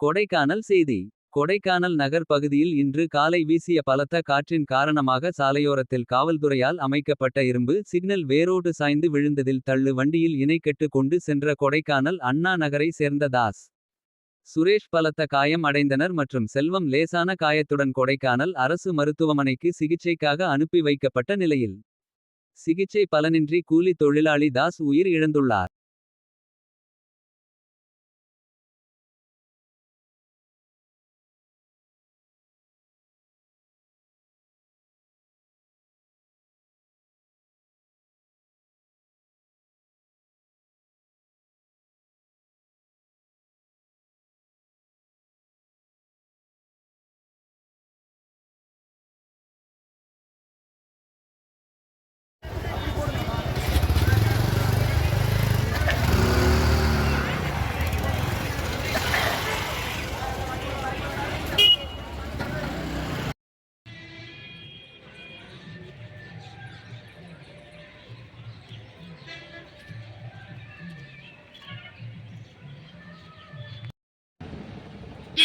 கொடைக்கானல் செய்தி கொடைக்கானல் நகர் பகுதியில் இன்று காலை வீசிய பலத்த காற்றின் காரணமாக சாலையோரத்தில் காவல்துறையால் அமைக்கப்பட்ட இரும்பு சிக்னல் வேரோடு சாய்ந்து விழுந்ததில் தள்ளு வண்டியில் இணைக்கெட்டு கொண்டு சென்ற கொடைக்கானல் அண்ணா நகரை சேர்ந்த தாஸ். சுரேஷ் பலத்த காயம் அடைந்தனர் மற்றும் செல்வம் லேசான காயத்துடன் கொடைக்கானல் அரசு மருத்துவமனைக்கு சிகிச்சைக்காக அனுப்பி வைக்கப்பட்ட நிலையில். சிகிச்சை பலனின்றி கூலி தொழிலாளி தாஸ் உயிர் இழந்துள்ளார்.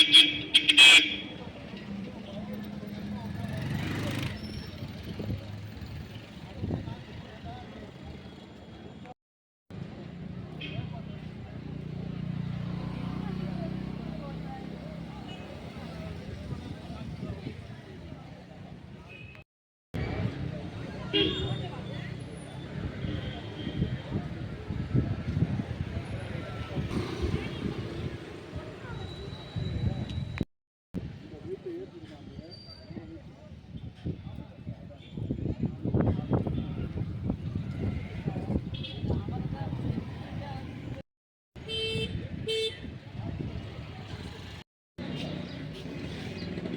you.